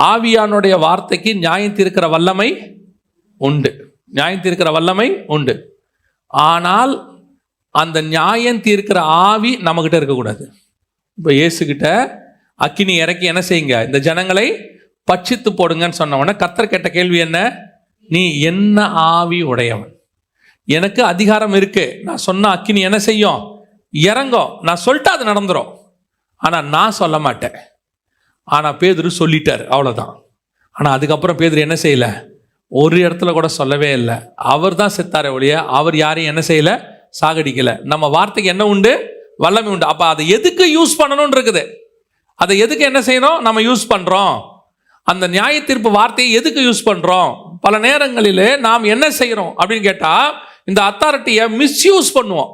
ஆவியானுடைய வார்த்தைக்கு நியாயத்திருக்கிற வல்லமை உண்டு. நியாயம் தீர்க்கிற வல்லமை உண்டு. ஆனால் அந்த நியாயம் தீர்க்கிற ஆவி நம்மகிட்ட இருக்கக்கூடாது. இப்போ இயேசுகிட்ட அக்கினி இறக்கி என்ன செய்யுங்க? இந்த ஜனங்களை பட்சித்து போடுங்கன்னு சொன்ன உடனே கத்தர் கேட்ட கேள்வி என்ன? நீ என்ன ஆவி உடையவன்? எனக்கு அதிகாரம் இருக்கு. நான் சொன்ன அக்கினி என்ன செய்யும்? இறங்கும். நான் சொல்லிட்டு அது நடந்துடும் ஆனால் நான் சொல்ல மாட்டேன். ஆனால் பேதுரு சொல்லிட்டார் அவ்வளோதான் ஆனால் அதுக்கப்புறம் பேதுரு என்ன செய்யல? ஒரு இடத்துல கூட சொல்லவே இல்லை. அவர் தான் செத்தார ஒழிய அவர் யாரையும் என்ன செய்யலை? சாகடிக்கலை. நம்ம வார்த்தைக்கு என்ன உண்டு? வல்லமை உண்டு. அப்போ அதை எதுக்கு யூஸ் பண்ணணும்னு இருக்குது? அதை எதுக்கு என்ன செய்யணும்? நம்ம யூஸ் பண்ணுறோம் அந்த நியாய தீர்ப்பு வார்த்தையை எதுக்கு யூஸ் பண்ணுறோம் பல நேரங்களில் நாம் என்ன செய்கிறோம் அப்படின்னு கேட்டால் இந்த அத்தாரிட்டியை மிஸ்யூஸ் பண்ணுவோம்.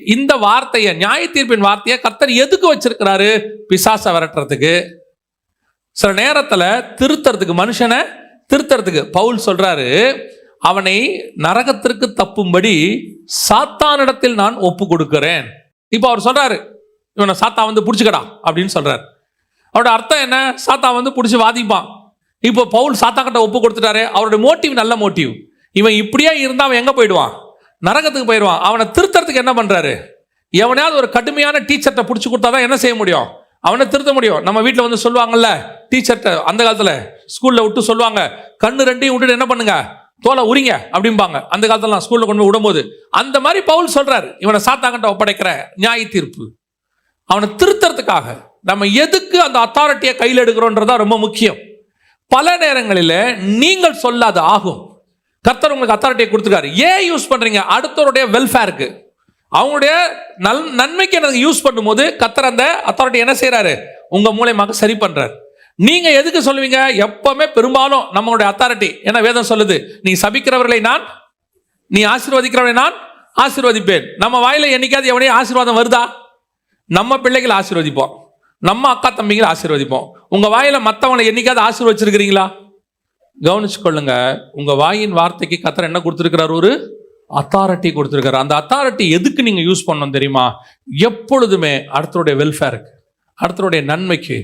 இந்த வார்த்தையை நியாய தீர்ப்பின் வார்த்தையை கர்த்தர் எதுக்கு வச்சிருக்கிறாரு? பிசாசை விரட்டுறதுக்கு. சில நேரத்தில் திருத்தறதுக்கு மனுஷனை திருத்தறதுக்கு பவுல் சொல்றாரு அவனை நரகத்திற்கு தப்பும்படி சாத்தானிடத்தில் நான் ஒப்பு கொடுக்கிறேன் இப்போ அவர் சொல்றாரு இவனை சாத்தா வந்து பிடிச்சிக்கடா அப்படின்னு சொல்றாரு. அவரோட அர்த்தம் என்ன? சாத்தா வந்து பிடிச்சி வாதிப்பான். இப்போ பவுல் சாத்தா கிட்ட ஒப்பு கொடுத்துட்டாரு அவருடைய மோட்டிவ் நல்ல மோட்டிவ். இவன் இப்படியே இருந்தால் அவன் எங்கே போயிடுவான்? நரகத்துக்கு போயிடுவான். அவனை திருத்தறதுக்கு என்ன பண்ணுறாரு எவனையாவது ஒரு கடுமையான டீச்சர்கிட்ட பிடிச்சி கொடுத்தா தான் என்ன செய்ய முடியும்? அவனை திருத்த முடியும். நம்ம வீட்டில் வந்து சொல்லுவாங்கல்ல டீச்சர்கிட்ட அந்த காலத்தில் ஸ்கூலில் விட்டு சொல்லுவாங்க கண்ணு ரெண்டையும் விட்டுட்டு என்ன பண்ணுங்க? தோலை உரிங்க அப்படிம்பாங்க. அந்த காலத்தில் நான் ஸ்கூலில் கொண்டு போய் விடும்போது அந்த மாதிரி பவுல் சொல்கிறார் இவனை சாத்தாங்கிட்ட ஒப்படைக்கிற நியாய தீர்ப்பு. அவனை திருத்தறதுக்காக நம்ம எதுக்கு அந்த அத்தாரிட்டியை கையில் எடுக்கிறோன்றதா ரொம்ப முக்கியம். பல நேரங்களில் நீங்கள் சொல்லாது ஆகும். கர்த்தர் உங்களுக்கு அத்தாரிட்டியை கொடுத்துருக்காரு. ஏன் யூஸ் பண்ணுறீங்க அடுத்தவருடைய வெல்ஃபேருக்கு அவங்களுடைய நல் நன்மைக்கு எனக்கு யூஸ் பண்ணும்போது கத்தர் அந்த அத்தாரிட்டி என்ன செய்கிறாரு உங்கள் மூலயமாக சரி பண்றாரு. நீங்கள் எதுக்கு சொல்லுவீங்க? எப்பவுமே பெரும்பாலும் நம்மளுடைய அத்தாரிட்டி என்ன வேதம் சொல்லுது நீ சபிக்கிறவர்களை நான் நீ ஆசீர்வதிக்கிறவனை நான் ஆசீர்வதிப்பேன். நம்ம வாயில என்னைக்காவது எவனையும் ஆசீர்வாதம் வருதா? நம்ம பிள்ளைகளை ஆசீர்வதிப்போம். நம்ம அக்கா தம்பிகளை ஆசீர்வதிப்போம். உங்கள் வாயில மற்றவங்களை என்னைக்காவது ஆசீர்வச்சிருக்கிறீங்களா? கவனிச்சுக்கொள்ளுங்க உங்கள் வாயின் வார்த்தைக்கு கத்தர் என்ன கொடுத்துருக்கிறார்? ஒரு அத்தாரிட்டி கொடுத்துருக்காரு. அந்த அத்தாரிட்டி எதுக்கு நீங்கள் யூஸ் பண்ணணும் தெரியுமா? எப்பொழுதுமே அடுத்தருடைய வெல்ஃபேருக்கு அடுத்தருடைய நன்மைக்கு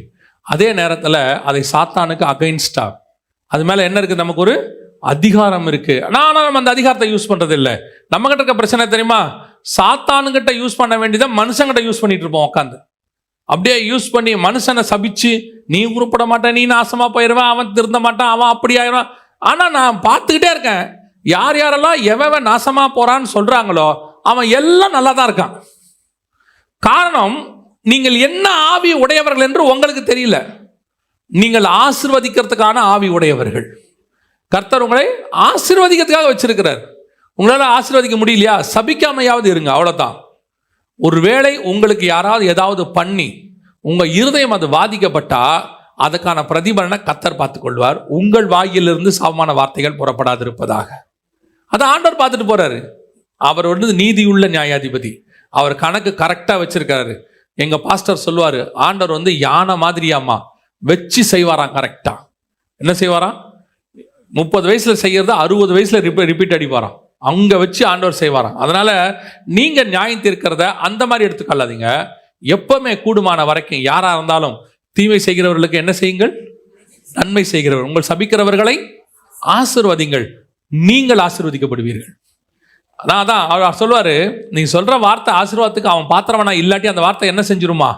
அதே நேரத்தில் அதை சாத்தானுக்கு அகைன்ஸ்டா அது மேலே என்ன இருக்குது நமக்கு ஒரு அதிகாரம் இருக்குது ஆனால் நம்ம அந்த அதிகாரத்தை யூஸ் பண்ணுறது இல்லை நம்மகிட்ட இருக்க பிரச்சனை தெரியுமா? சாத்தானுங்கிட்ட யூஸ் பண்ண வேண்டியதை மனுஷங்கிட்ட யூஸ் பண்ணிட்டு இருப்போம் உட்காந்து அப்படியே யூஸ் பண்ணி மனுஷனை சபிச்சு நீ உருப்பட மாட்டேன் நீ நாசமாக போயிடுவேன் அவன் திருந்த மாட்டான் அவன் அப்படி ஆயிடுவான். ஆனால் நான் பார்த்துக்கிட்டே இருக்கேன். யார் யாரெல்லாம் எவன் நாசமா போறான்னு சொல்றாங்களோ அவன் எல்லாம் நல்லா தான் இருக்கான். காரணம் நீங்கள் என்ன ஆவி உடையவர்கள் என்று உங்களுக்கு தெரியல. நீங்கள் ஆசிர்வதிக்கிறதுக்கான ஆவி உடையவர்கள். கர்த்தர் உங்களை ஆசிர்வதிக்கிறதுக்காக வச்சிருக்கிறார். உங்களால் ஆசிர்வதிக்க முடியலையா? சபிக்காமையாவது இருங்க அவ்வளோதான் ஒருவேளை உங்களுக்கு யாராவது ஏதாவது பண்ணி உங்கள் இருதயம் அது பாதிக்கப்பட்டா அதுக்கான பிரதிபலனை கத்தர் பார்த்துக்கொள்வார். உங்கள் வாயிலிருந்து சாமான வார்த்தைகள் புறப்படாதிருப்பதாக. அதை ஆண்டவர் பார்த்துட்டு போறாரு. அவர் வந்து நீதியுள்ள நியாயாதிபதி. அவர் கணக்கு கரெக்டாக வச்சிருக்காரு. எங்க பாஸ்டர் சொல்லுவார் ஆண்டவர் வந்து யானை மாதிரியாமா வச்சு செய்வாராம் கரெக்டா என்ன செய்வாராம்? முப்பது வயசுல செய்யறத அறுபது வயசுல ரிப்பீட் அடிப்பாராம். அங்க வச்சு ஆண்டவர் செய்வாராம். அதனால நீங்க நியாயம் தீர்க்கிறத அந்த மாதிரி எடுத்துக்கொள்ளாதீங்க. எப்பவுமே கூடுமான வரைக்கும் யாரா இருந்தாலும் தீமை செய்கிறவர்களுக்கு என்ன செய்யுங்கள்? நன்மை செய்கிறவர். உங்கள் சபிக்கிறவர்களை ஆசிர்வதிங்கள். நீங்கள் ஆசீர்வதிக்கப்படுவீர்கள். அதான் அதான் அவர் சொல்லுவார் நீ சொல்ற வார்த்தை ஆசீர்வாதத்துக்கு அவன் பாத்திரவனா இல்லாட்டி அந்த வார்த்தை என்ன செஞ்சிருமா?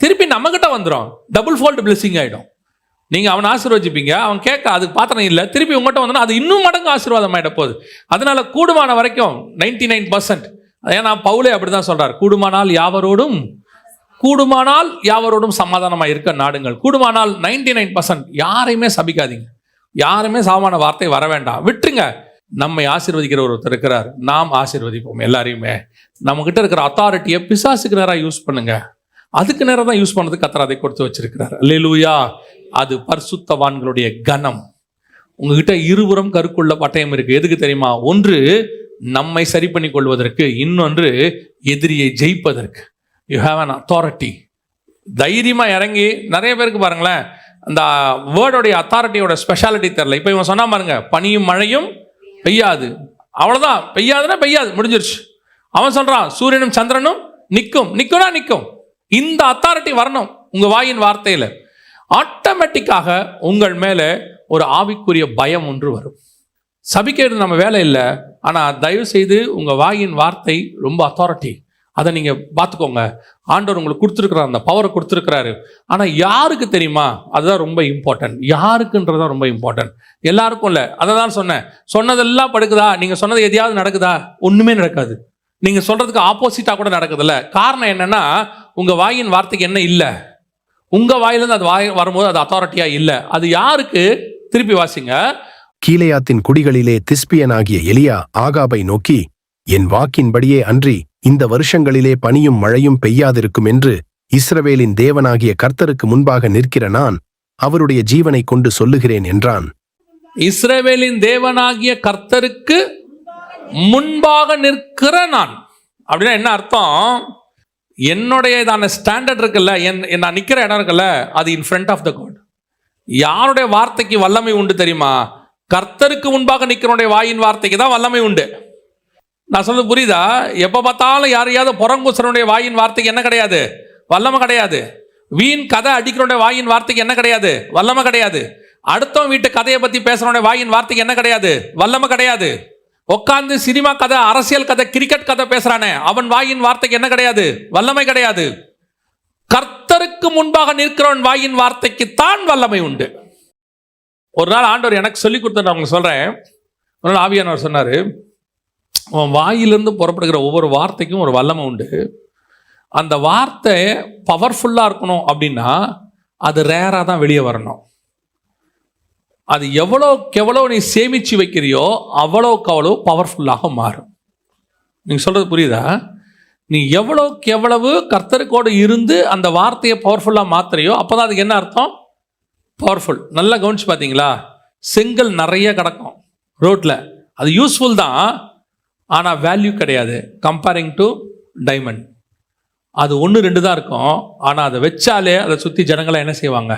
திருப்பி நம்மக்கிட்ட வந்துடும் டபுள் ஃபோல்டு பிளெஸிங் ஆயிடும். நீங்கள் அவனை ஆசீர்வதிப்பீங்க அவன் கேட்க அதுக்கு பாத்திரம் இல்லை. திருப்பி உங்கள்கிட்ட வந்தோன்னா அது இன்னும் மடங்கு ஆசீர்வாதம் ஆயிட போகுது. அதனால கூடுமான வரைக்கும் நைன்டி நைன் பர்சன்ட் ஏன்னா பவுலே அப்படி தான் சொல்கிறார் கூடுமானால் யாவரோடும் கூடுமானால் யாவரோடும் சமாதானமாக இருக்க நாடுங்கள். கூடுமானால் நைன்டி நைன் பர்சன்ட் யாரையுமே சபிக்காதீங்க. யாருமே சாமான வார்த்தை வர வேண்டாம். விட்டுருங்க. நம்மை ஆசீர்வதிக்கிற ஒருத்தர் இருக்கிறார். நாம் ஆசீர்வதிப்போம் எல்லாரையுமே. நம்மக்கிட்ட இருக்கிற அத்தாரிட்டியை பிசாசுக்கு நேராக யூஸ் பண்ணுங்க. அதுக்கு நேரம் தான் யூஸ் பண்ணதுக்கு கத்தர் அதை கொடுத்து வச்சிருக்கிறார். அல்லேலூயா அது பர்சுத்தவான்களுடைய கனம். உங்ககிட்ட இருபுறம் கருக்குள்ள பட்டயம் இருக்கு. எதுக்கு தெரியுமா? ஒன்று நம்மை சரி பண்ணி கொள்வதற்கு இன்னொன்று எதிரியை ஜெயிப்பதற்கு. யூ ஹாவ் அன் அத்தாரிட்டி தைரியமாக இறங்கி நிறைய பேருக்கு பாருங்களேன். அந்த வேர்டோடைய அத்தாரிட்டியோட ஸ்பெஷாலிட்டி தெரில இப்போ இவன் சொன்னா பாருங்க பனியும் மழையும் பெய்யாது. அவ்வளோதான் பெய்யாதுன்னா பெய்யாது. முடிஞ்சிருச்சு. அவன் சொல்கிறான் சூரியனும் சந்திரனும் நிற்கும். நிற்கும்னா நிற்கும். இந்த அத்தாரிட்டி வரணும் உங்கள் வாயின் வார்த்தையில். ஆட்டோமேட்டிக்காக உங்கள் மேலே ஒரு ஆவிக்குரிய பயம் ஒன்று வரும். சபிக்கிறது நம்ம வேலை இல்லை. ஆனால் தயவு செய்து உங்கள் வாயின் வார்த்தை ரொம்ப அத்தாரிட்டி அதை நீங்கள் பார்த்துக்கோங்க. ஆண்டவர் உங்களுக்கு கொடுத்துருக்குறாரு அந்த பவரை கொடுத்துருக்குறாரு. ஆனால் யாருக்கு தெரியுமா? அதுதான் ரொம்ப இம்பார்ட்டன்ட் யாருக்குன்றது தான் ரொம்ப இம்பார்ட்டன்ட் எல்லாருக்கும் இல்லை. அதை தான் சொன்னேன். சொன்னதெல்லாம் படுக்குதா? நீங்கள் சொன்னது எதையாவது நடக்குதா? ஒன்றுமே நடக்காது. நீங்கள் சொல்கிறதுக்கு ஆப்போசிட்டாக கூட நடக்குதுல்ல. காரணம் என்னென்னா உங்கள் வாயின் வார்த்தைக்கு என்ன இல்லை? உங்கள் வாயிலேருந்து அது வாய் வரும்போது அது அத்தாரிட்டியாக இல்லை. அது யாருக்கு? திருப்பி வாசிங்க. கீழையாத்தின் குடிகளிலே திஸ்பியனாகிய எலியா ஆகாபை நோக்கி என் வாக்கின்படியே அன்றி இந்த வருஷங்களிலே பனியும் மழையும் பெய்யாதிருக்கும் என்று இஸ்ரவேலின் தேவனாகிய கர்த்தருக்கு முன்பாக நிற்கிற நான் அவருடைய ஜீவனைக் கொண்டு சொல்லுகிறேன் என்றான். இஸ்ரவேலின் தேவனாகிய கர்த்தருக்கு முன்பாக நிற்கிற நான். அப்படின்னா என்ன அர்த்தம்? என்னுடையதான ஸ்டாண்டர்ட் இருக்குல்ல என் நான் நிற்கிற இடம் இருக்குல்ல அது in front of the God யாருடைய வார்த்தைக்கு வல்லமை உண்டு தெரியுமா? கர்த்தருக்கு முன்பாக நிற்கிறனுடைய வாயின் வார்த்தைக்கு தான் வல்லமை உண்டு. நான் சொல்றது புரியுதா? எப்போ பார்த்தாலும் யாரையாவது புறங்குசனுடைய வாயின் வார்த்தைக்கு என்ன கிடையாது? வல்லமை கிடையாது. வீண் கதை அடிக்கிறோட வாயின் வார்த்தைக்கு என்ன கிடையாது? வல்லமை கிடையாது. அடுத்தவன் வீட்டு கதையை பற்றி பேசுறவனுடைய வாயின் வார்த்தைக்கு என்ன கிடையாது? வல்லமை கிடையாது. உட்காந்து சினிமா கதை அரசியல் கதை கிரிக்கெட் கதை பேசுகிறானே அவன் வாயின் வார்த்தைக்கு என்ன கிடையாது? வல்லமை கிடையாது. கர்த்தருக்கு முன்பாக நிற்கிறவன் வாயின் வார்த்தைக்கு தான் வல்லமை உண்டு. ஒரு நாள் ஆண்டவர் எனக்கு சொல்லி கொடுத்த அவங்க சொல்கிறேன் ஒரு நாள் ஆவியானவர் சொன்னார் உன் வாயிலிருந்து புறப்படுகிற ஒவ்வொரு வார்த்தைக்கும் ஒரு வல்லமை உண்டு. அந்த வார்த்தை பவர்ஃபுல்லாக இருக்கணும் அப்படின்னா அது ரேராக தான் வெளியே வரணும். அது எவ்வளோக்கு எவ்வளோ நீ சேமித்து வைக்கிறியோ அவ்வளோக்கு அவ்வளோ பவர்ஃபுல்லாக மாறும். நீங்கள் சொல்கிறது புரியுதா? நீ எவ்வளோக்கு எவ்வளவு கர்த்தருக்கோடு இருந்து அந்த வார்த்தையை பவர்ஃபுல்லாக மாத்துறியோ அப்போ தான் அதுக்கு என்ன அர்த்தம்? பவர்ஃபுல் நல்லா கவனிச்சு பார்த்தீங்களா செங்கல் நிறைய கிடக்கும் ரோட்டில் அது யூஸ்ஃபுல் தான். ஆனால் வேல்யூ கிடையாது. கம்பேரிங் டு டைமண்ட் அது ஒன்று ரெண்டு தான் இருக்கும். ஆனால் அதை வச்சாலே அதை சுற்றி ஜனங்களை என்ன செய்வாங்க?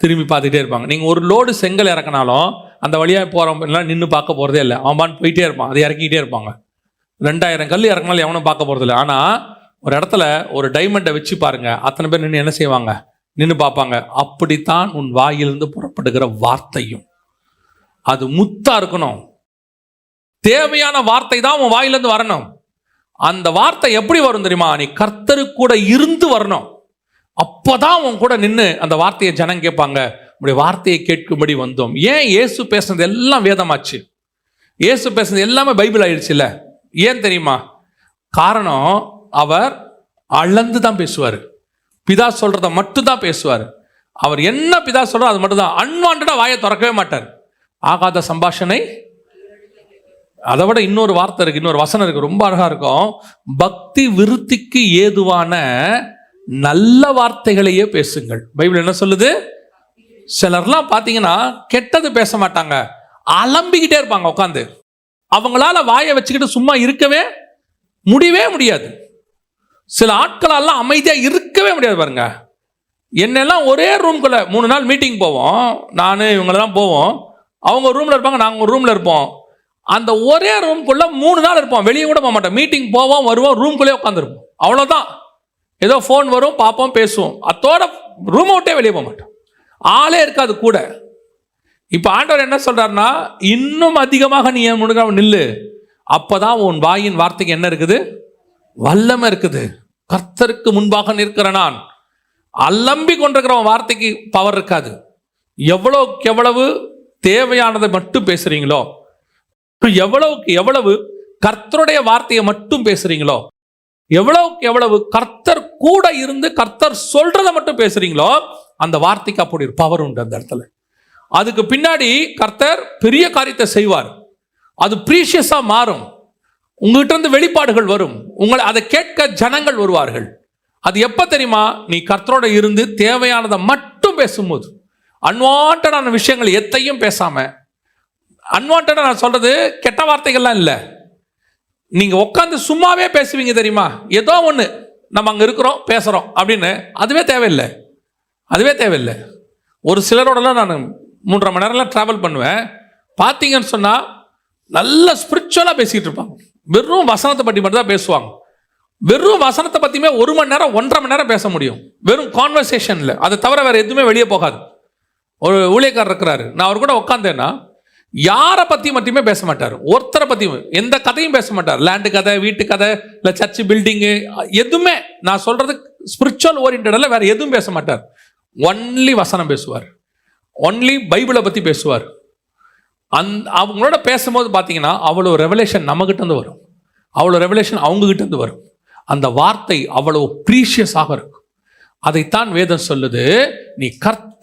திரும்பி பார்த்துக்கிட்டே இருப்பாங்க. நீங்கள் ஒரு லோடு செங்கல் இறக்குனாலும் அந்த வழியாக போகிறவங்க எல்லாம் நின்று பார்க்க போகிறதே இல்லை. அவன் போயிட்டே இருப்பான். அதை இறக்கிட்டே இருப்பாங்க. ரெண்டாயிரம் கல் இறக்குனாலும் எவனும் பார்க்க போகிறது இல்லை ஆனால் ஒரு இடத்துல ஒரு டைமண்டை வச்சு பாருங்கள் அத்தனை பேர் நின்று என்ன செய்வாங்க? நின்று பார்ப்பாங்க. அப்படித்தான் உன் வாயிலிருந்து புறப்படுகிற வார்த்தையும். அது முத்தாக இருக்கணும். தேவையான வார்த்தை தான் உன் வாயிலிருந்து வரணும். அந்த வார்த்தை எப்படி வரும் தெரியுமா? நீ கர்த்தரு கூட இருந்து வரணும். அப்போதான் உன் கூட நின்று அந்த வார்த்தையை ஜனம் கேட்பாங்க. உடைய வார்த்தையை கேட்கும்படி வந்தோம். ஏன் இயேசு பேசுனது எல்லாம் வேதமாச்சு? இயேசு பேசுனது எல்லாமே பைபிள் ஆயிடுச்சுல்ல? ஏன் தெரியுமா? காரணம் அவர் அளந்து தான் பேசுவார். பிதா சொல்கிறத மட்டும் தான் பேசுவார். அவர் என்ன பிதா சொல்கிறோ அது மட்டும்தான். அன்வான்டாக வாயை திறக்கவே மாட்டார். ஆகாத சம்பாஷணை அதை விட இன்னொரு வார்த்தை இருக்கு இன்னொரு வசனம் இருக்கு ரொம்ப அழகா இருக்கும். பக்தி விருத்திக்கு ஏதுவான நல்ல வார்த்தைகளையே பேசுங்கள். பைபிள் என்ன சொல்லுது? சிலர்லாம் பார்த்தீங்கன்னா கெட்டது பேச மாட்டாங்க. அலம்பிக்கிட்டே இருப்பாங்க உட்காந்து அவங்களால வாயை வச்சுக்கிட்டு சும்மா இருக்கவே முடியவே முடியாது. சில ஆட்களாலாம் அமைதியாக இருக்கவே முடியாது பாருங்க. என்னெல்லாம் ஒரே ரூம்குள்ள மூணு நாள் மீட்டிங் போவோம் நான் இவங்களெல்லாம் போவோம். அவங்க ரூமில் இருப்பாங்க நாங்கள் ஒரு ரூமில் இருப்போம். அந்த ஒரே ரூம்குள்ள மூணு நாள் இருப்போம் வெளியே கூட போக மாட்டோம் மீட்டிங் போவோம் வருவோம் ரூம்குள்ளே உட்காந்துருப்போம் அவ்வளோதான் ஏதோ ஃபோன் வரும் பார்ப்போம் பேசுவோம். அத்தோட ரூமை விட்டே வெளியே போக மாட்டோம் ஆளே இருக்காது கூட. இப்போ ஆண்டவர் என்ன சொல்றாருன்னா இன்னும் அதிகமாக நீ என் முழுக்க நில்லு. அப்பதான் உன் வாயின் வார்த்தைக்கு என்ன இருக்குது? வல்லமை இருக்குது. கர்த்தருக்கு முன்பாக நிற்கிற நான். அல்லம்பி கொண்டிருக்கிறவன் வார்த்தைக்கு பவர் இருக்காது. எவ்வளோக்கு எவ்வளவு தேவையானதை மட்டும் பேசுறீங்களோ எவ்வளவுக்கு எவ்வளவு கர்த்தருடைய வார்த்தையை மட்டும் பேசுறீங்களோ எவ்வளவுக்கு எவ்வளவு கர்த்தர் கூட இருந்து கர்த்தர் சொல்றதை மட்டும் பேசுறீங்களோ அந்த வார்த்தைக்கு அப்படி ஒரு பவர் உண்டு அந்த இடத்துல. அதுக்கு பின்னாடி கர்த்தர் பெரிய காரியத்தை செய்வார். அது ப்ரீஷியஸா மாறும். உங்ககிட்ட இருந்து வெளிப்பாடுகள் வரும். உங்களை அதை கேட்க ஜனங்கள் வருவார்கள். அது எப்போ தெரியுமா? நீ கர்த்தரோட இருந்து தேவையானதை மட்டும் பேசும்போது. அன்வான்டான விஷயங்கள் எத்தையும் பேசாமல் அன்வான்டாக நான் சொல்கிறது கெட்ட வார்த்தைகள்லாம் இல்லை. நீங்கள் உட்காந்து சும்மாவே பேசுவீங்க தெரியுமா? ஏதோ ஒன்று நம்ம அங்கே இருக்கிறோம் பேசுகிறோம் அப்படின்னு. அதுவே தேவையில்லை. அதுவே தேவையில்லை. ஒரு சிலரோடலாம் நான் மூன்றரை மணி நேரம்லாம் ட்ராவல் பண்ணுவேன். பார்த்தீங்கன்னு சொன்னால் நல்ல ஸ்பிரிச்சுவலாக பேசிக்கிட்டு இருப்பாங்க. வெறும் வசனத்தை பற்றி மட்டும் தான் பேசுவாங்க. வெறும் வசனத்தை பற்றியுமே ஒரு மணி நேரம் ஒன்றரை மணி நேரம் பேச முடியும். வெறும் கான்வர்சேஷனில் அதை தவிர வேறு எதுவுமே வெளியே போகாது. ஒரு ஊழியக்காரர் இருக்கிறாரு. நான் அவர் கூட உட்காந்தேன்னா யாரை பற்றி மட்டுமே பேச மாட்டார். ஒருத்தரை பற்றியும் எந்த கதையும் பேச மாட்டார். லேண்டு கதை வீட்டு கதை இல்லை சர்ச்சு பில்டிங்கு எதுவுமே. நான் சொல்கிறது ஸ்பிரிச்சுவல் ஓரியன்டில் வேறு எதுவும் பேச மாட்டார். ஒன்லி வசனம் பேசுவார். ஒன்லி பைபிளை பற்றி பேசுவார். அந் அவங்களோட பேசும்போது பார்த்தீங்கன்னா அவ்வளோ ரெவலேஷன் நம்மகிட்டேருந்து வரும். அவ்வளோ ரெவலேஷன் அவங்ககிட்டேருந்து வரும். அந்த வார்த்தை அவ்வளோ ப்ரீஷியஸாக இருக்கும். அதைத்தான் வேதம் சொல்லுது நீ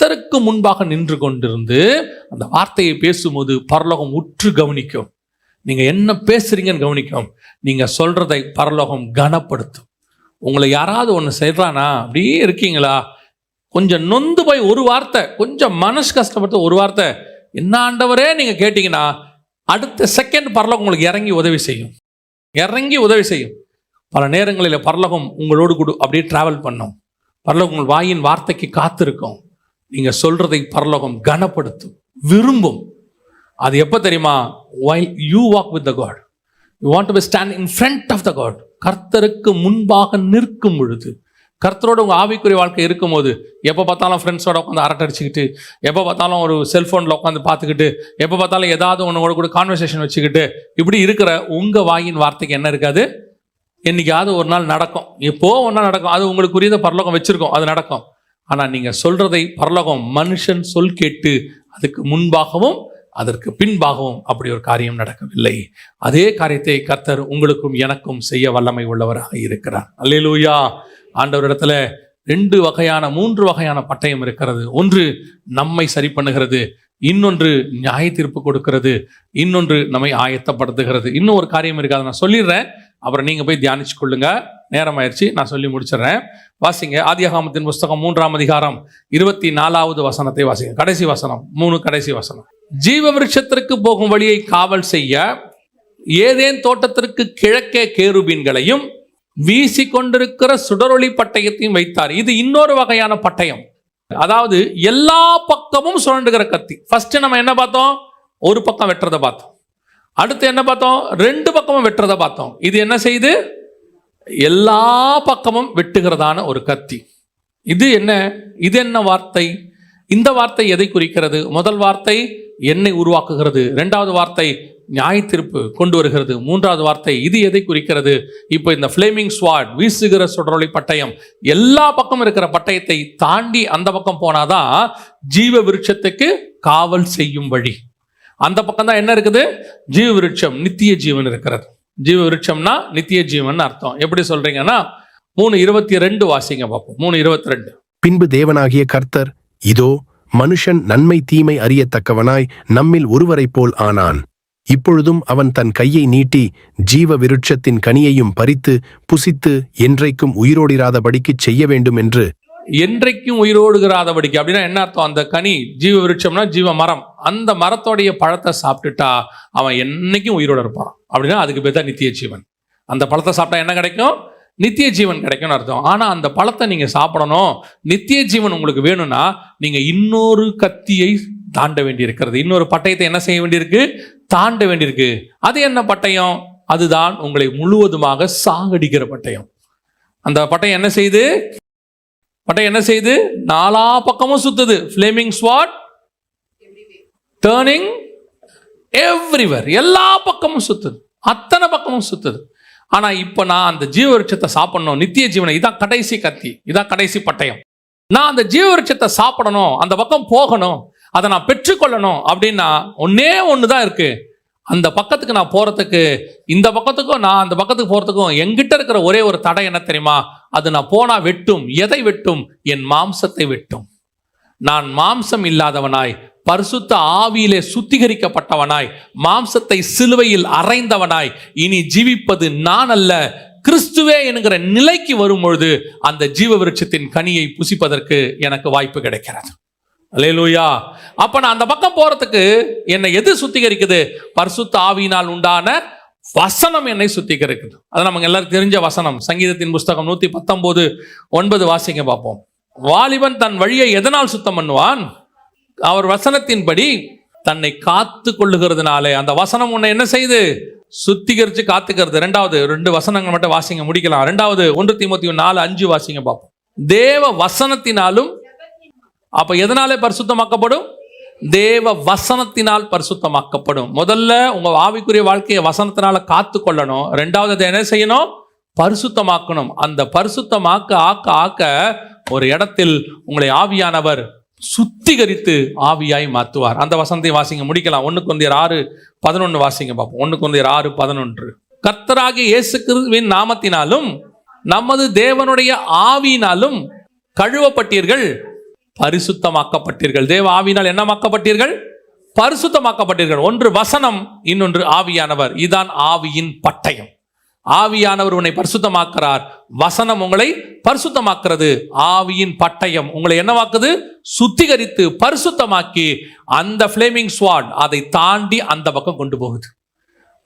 கர்த்தருக்கு முன்பாக நின்று கொண்டிருந்து அந்த வார்த்தையை பேசும்போது பரலோகம் உற்று கவனிக்கும். நீங்கள் என்ன பேசுறீங்கன்னு கவனிக்கும். நீங்கள் சொல்றதை பரலோகம் கனப்படுத்தும். உங்களை யாராவது ஒன்று செய்கிறானா அப்படியே இருக்கீங்களா? கொஞ்சம் நொந்து போய் ஒரு வார்த்தை கொஞ்சம் மனசு கஷ்டப்பட்டு ஒரு வார்த்தை என்ன ஆண்டவரே நீங்கள் கேட்டிங்கன்னா அடுத்த செகண்ட் பரலோகம் உங்களுக்கு இறங்கி உதவி செய்யும். இறங்கி உதவி செய்யும். பல நேரங்களில் பரலோகம் உங்களோடு கூட அப்படியே ட்ராவல் பண்ணும். பரலோகம் உங்கள் வாயின் வார்த்தைக்கு காத்திருக்கும். நீங்கள் சொல்றதை பரலோகம் கனப்படுத்தும் விரும்பும். அது எப்போ தெரியுமா? While you walk with the God you want to stand in front of the God கர்த்தருக்கு முன்பாக நிற்கும் பொழுது கர்த்தரோட உங்கள் ஆவிக்குரிய வாழ்க்கை இருக்கும்போது எப்போ பார்த்தாலும் ஃப்ரெண்ட்ஸோட உட்காந்து அரட்டடிச்சுக்கிட்டு எப்போ பார்த்தாலும் ஒரு செல்ஃபோனில் உட்காந்து பார்த்துக்கிட்டு எப்போ பார்த்தாலும் ஏதாவது ஒன்று கூட கான்வர்சேஷன் வச்சுக்கிட்டு இப்படி இருக்கிற உங்கள் வாயின் வார்த்தைக்கு என்ன இருக்காது? என்னைக்காவது ஒரு நாள் நடக்கும். எப்போ ஒன்றா நடக்கும். அது உங்களுக்குரியத பரலோகம் வச்சுருக்கோம். அது நடக்கும். ஆனால் நீங்கள் சொல்கிறதை பரலோகம் மனுஷன் சொல் கேட்டு அதுக்கு முன்பாகவும் அதற்கு பின்பாகவும் அப்படி ஒரு காரியம் நடக்கவில்லை. அதே காரியத்தை கர்த்தர் உங்களுக்கும் எனக்கும் செய்ய வல்லமை உள்ளவராக இருக்கிறார். அல்லேலூயா! ஆண்டவரிடத்துல ரெண்டு வகையான மூன்று வகையான பட்டயம் இருக்கிறது. ஒன்று நம்மை சரி பண்ணுகிறது இன்னொன்று நியாய தீர்ப்பு கொடுக்கிறது இன்னொன்று நம்மை ஆயத்தப்படுத்துகிறது. இன்னும் ஒரு காரியம் இருக்காது. நான் சொல்லிடுறேன். அப்புறம் நீங்கள் போய் தியானிச்சு கொள்ளுங்க நேரம் ஆயிடுச்சு நான் சொல்லி முடிச்சிடுறேன். வாசிங்க. ஆதியகாமத்தின் புஸ்தகம் மூன்றாம் அதிகாரம் இருபத்தி நாலாவது வசனத்தை வாசிங்க. கடைசி வசனம் மூணு கடைசி வசனம். ஜீவ விருட்சத்திற்கு போகும் வழியை காவல் செய்ய ஏதேன் தோட்டத்திற்கு கிழக்கே கேருபீன்களையும் வீசி கொண்டிருக்கிற சுடரொளி பட்டயத்தையும் வைத்தார். இது இன்னொரு வகையான பட்டயம். அதாவது எல்லா பக்கமும் சுழண்டுகிற கத்தி. ஃபர்ஸ்ட் நம்ம என்ன பார்த்தோம்? ஒரு பக்கம் வெட்டுறதை பார்த்தோம். அடுத்து என்ன பார்த்தோம்? ரெண்டு பக்கமும் வெட்டுறதை பார்த்தோம். இது என்ன செய்யுது எல்லா பக்கமும் வெட்டுகிறதான ஒரு கத்தி. இது என்ன? இது என்ன வார்த்தை? இந்த வார்த்தை எதை குறிக்கிறது? முதல் வார்த்தை என்னை உருவாக்குகிறது. ரெண்டாவது வார்த்தை நியாய தீர்ப்பு கொண்டு வருகிறது. மூன்றாவது வார்த்தை இது எதை குறிக்கிறது? இப்போ இந்த ஃப்ளேமிங் ஸ்வாட் வீசுகிற சுடரொளி பட்டயம் எல்லா பக்கம் இருக்கிற பட்டயத்தை தாண்டி அந்த பக்கம் போனாதான் ஜீவ விருட்சத்துக்கு காவல் செய்யும் வழி. அந்த பக்கம் தான் என்ன இருக்குது? ஜீவ விருட்சம் நித்திய ஜீவன் இருக்கிறது. ஜீவ விருட்சம்னா நித்திய ஜீவன் அர்த்தம். எப்படி சொல்றீங்கன்னா மூணு இருபத்தி ரெண்டு வாசிங்க பார்ப்போம். மூணு இருபத்தி ரெண்டு பின்பு தேவனாகிய கர்த்தர் இதோ மனுஷன் நன்மை தீமை அறியத்தக்கவனாய் நம்மில் ஒருவரைப் போல் ஆனான். இப்பொழுதும் அவன் தன் கையை நீட்டி ஜீவ விருட்சத்தின் கனியையும் பறித்து புசித்து என்றைக்கும் உயிரோடிராதபடிக்குச் செய்ய வேண்டும் என்று என்றைக்கும் உயிரோடுகிறாதபடிக்கு அப்படின்னா என்ன அர்த்தம்? அந்த கனி ஜீவ விருட்சம்னா ஜீவ மரம். அந்த மரத்தோடைய பழத்தை சாப்பிட்டுட்டா அவன் என்னைக்கும் உயிரோடு இருப்பான். அப்படின்னா அதுக்கு பேர் தான் நித்திய ஜீவன் அந்த பழத்தை சாப்பிட்டா என்ன கிடைக்கும்? நித்திய ஜீவன் கிடைக்கும்னு அர்த்தம். ஆனால் அந்த பழத்தை நீங்கள் சாப்பிடணும். நித்திய ஜீவன் உங்களுக்கு வேணும்னா நீங்கள் இன்னொரு கத்தியை தாண்ட வேண்டியிருக்கிறது. இன்னொரு பட்டயத்தை என்ன செய்ய வேண்டியிருக்கு? தாண்ட வேண்டியிருக்கு. அது என்ன பட்டயம்? அதுதான் உங்களை முழுவதுமாக சாகடிக்கிற பட்டயம். அந்த பட்டயம் என்ன செய்யுது? பட்டயம் என்ன செய்யுது நாலா பக்கமும் சுத்துது. ஃப்ளேமிங் ஸ்வாட் டேர்னிங் எவ்ரிவர் எல்லா பக்கமும் சுத்துது. அத்தனை பக்கமும் சுத்துது. ஆனால் இப்போ நான் அந்த ஜீவ விருட்சத்தை சாப்பிடணும். நித்திய ஜீவனை. இதான் கடைசி கத்தி. இதான் கடைசி பட்டயம். நான் அந்த ஜீவ விருட்சத்தை சாப்பிடணும். அந்த பக்கம் போகணும். அதை நான் பெற்றுக்கொள்ளணும். அப்படின்னா ஒன்னே ஒன்று தான் இருக்கு. அந்த பக்கத்துக்கு நான் போகிறதுக்கு இந்த பக்கத்துக்கும் நான் அந்த பக்கத்துக்கு போகிறதுக்கும் எங்கிட்ட இருக்கிற ஒரே ஒரு தடை என்ன தெரியுமா? அது நான் போனா வெட்டும் எதை வெட்டும்? என் மாம்சத்தை வெட்டும். நான் மாம்சம் இல்லாதவனாய் பரிசுத்த ஆவியிலே சுத்திகரிக்கப்பட்டவனாய் மாம்சத்தை சிலுவையில் அறைந்தவனாய் இனி ஜீவிப்பது நான் அல்ல. கிறிஸ்துவே என்கிற நிலைக்கு வரும் பொழுது அந்த ஜீவ விருட்சத்தின் கனியை புசிப்பதற்கு எனக்கு வாய்ப்பு கிடைக்கிறது. அலேலூயா அப்ப நான் அந்த பக்கம் போறதுக்கு என்னை எது சுத்திகரிக்குது? பரிசுத்த ஆவியினால் உண்டான வசனம் என்னை சுத்திகரிக்குது. அது நமக்கு எல்லாருக்கும் தெரிஞ்ச வசனம். சங்கீதத்தின் புஸ்தகம் நூத்தி பத்தொன்பது ஒன்பது வாசிங்க பார்ப்போம். வாலிபன் தன் வழியை எதனால் சுத்தம் பண்ணுவான்? அவர் வசனத்தின்படி தன்னை காத்து கொள்ளுகிறதுனாலே. அந்த வசனம் உன்னை என்ன செய்யுது சுத்திகரித்து காத்துக்கிறது. ரெண்டாவது ரெண்டு வசனங்கள் மட்டும் வாசிங்க முடிக்கலாம். ரெண்டாவது ஒன்று தீமோத்தி நாலு அஞ்சு வாசிங்க பார்ப்போம். தேவ வசனத்தினாலும் அப்ப எதனாலே பரிசுத்தமாக்கப்படும்? தேவ வசனத்தினால் பரிசுத்தமாக்கப்படும். முதல்ல உங்க ஆவிக்குரிய வாழ்க்கையை வசனத்தினால காத்து கொள்ளணும் ரெண்டாவது அதை என்ன செய்யணும்? பரிசுத்தமாக்கணும். அந்த பரிசுத்தமாக்க ஆக்க ஆக்க ஒரு இடத்தில் உங்களை ஆவியானவர் சுத்திகரித்து ஆவியாய் மாற்றுவார். அந்த வசனத்தை வாசிங்க முடிக்கலாம். ஒன்று கொந்தியர் ஆறு பதினொன்று வாசிங்க பார்ப்போம் ஒன்று கொந்தியர் ஆறு பதினொன்று. கர்த்தராகிய இயேசு கிறிஸ்துவின் நாமத்தினாலும் நமது தேவனுடைய ஆவியினாலும் கழுவப்பட்டீர்கள். பரிசுத்தமாக்கப்பட்டீர்கள். தேவ ஆவியினால் என்னமாக்கப்பட்டீர்கள்? பரிசுத்தமாக்கப்பட்டீர்கள். ஒன்று வசனம் இன்னொன்று ஆவியானவர். இதான் ஆவியின் பட்டயம். ஆவியானவர் உன்னை பரிசுத்தமாக்குறார். வசனம் உங்களை பரிசுத்தமாக்குறது. ஆவியின் பட்டயம் உங்களை என்னவாக்குது சுத்திகரித்து பரிசுத்தமாக்கி அந்த ஃப்ளேமிங் ஸ்வாட் அதை தாண்டி அந்த பக்கம் கொண்டு போகுது.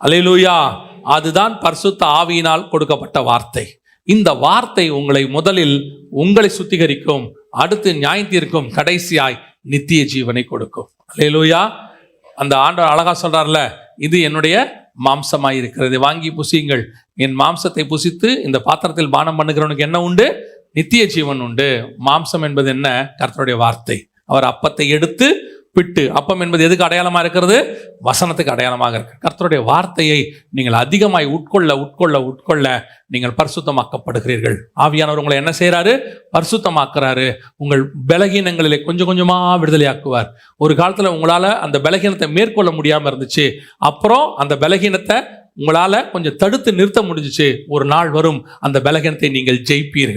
அலையிலூயா அதுதான் பரிசுத்த ஆவியினால் கொடுக்கப்பட்ட வார்த்தை. இந்த வார்த்தை உங்களை முதலில் உங்களை சுத்திகரிக்கும். அடுத்து நியாயம் தீர்க்கும் கடைசியாய் நித்திய ஜீவனை கொடுக்கும். அலையலூயா அந்த ஆண்டவர் அழகா சொல்றார்ல இது என்னுடைய மாம்சமாய் இருக்கிறது. வாங்கி புசியுங்கள். என் மாம்சத்தை புசித்து இந்த பாத்திரத்தில் பானம் பண்ணுகிறவனுக்கு என்ன உண்டு? நித்திய ஜீவன் உண்டு. மாம்சம் என்பது என்ன? கர்த்தருடைய வார்த்தை. அவர் அப்பத்தை எடுத்து பிட்டு அப்பம் என்பது எதுக்கு அடையாளமாக இருக்கிறது? வசனத்துக்கு அடையாளமாக இருக்கு. கர்த்தருடைய வார்த்தையை நீங்கள் அதிகமாய் உட்கொள்ள உட்கொள்ள உட்கொள்ள நீங்கள் பரிசுத்தமாக்கப்படுகிறீர்கள். ஆவியானவர் உங்களை என்ன செய்கிறாரு பரிசுத்தமாக்குறாரு. உங்கள் பலகீனங்களிலே கொஞ்சம் கொஞ்சமாக விடுதலையாக்குவார். ஒரு காலத்தில் உங்களால் அந்த பலகீனத்தை மேற்கொள்ள முடியாமல் இருந்துச்சு. அப்புறம் அந்த பலகீனத்தை உங்களால் கொஞ்சம் தடுத்து நிறுத்த முடிஞ்சுச்சு. ஒரு நாள் வரும் அந்த பலகீனத்தை நீங்கள் ஜெயிப்பீர்கள்.